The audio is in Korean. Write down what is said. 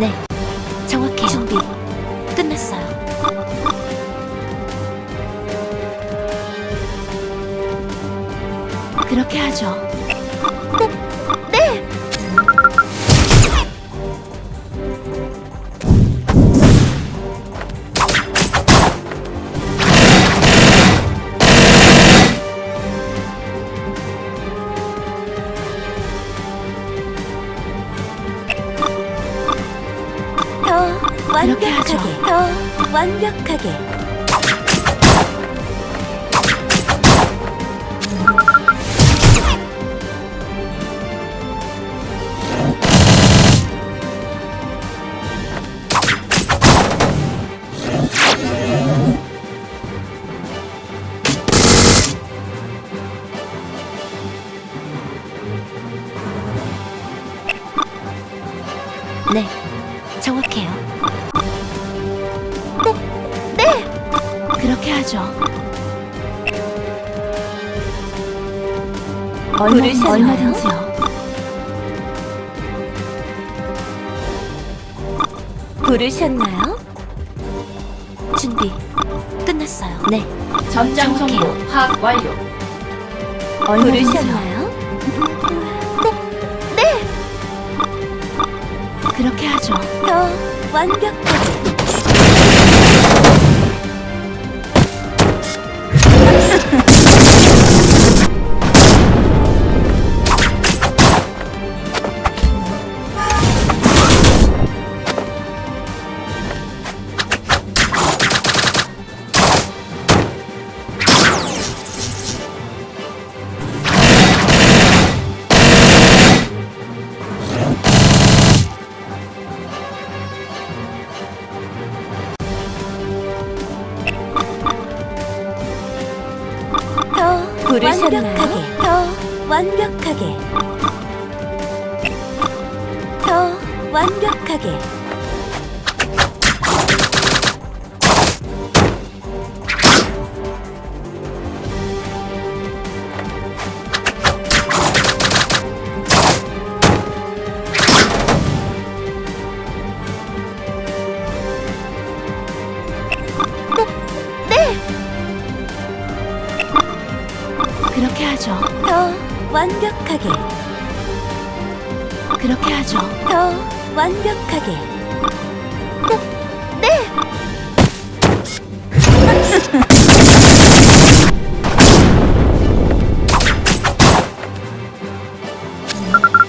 네, 정확해요. 준비 끝났어요. 그렇게 하죠. 완벽하게, 더 완벽하게. 네, 정확해요. 그렇게 하죠. 부르셨나요? 얼마든지요. 부르셨나요? 준비 끝났어요. 네, 전장 정확해요. 파악 완료. 얼마든지요. 부르셨나요? 그렇게 하죠. 더 완벽하게. 부르셨나요? 완벽하게. 더 완벽하게. 더 완벽하게. 그렇게 하죠. 더 완벽하게. 그렇게 하죠. 더 완벽하게. 네. 네.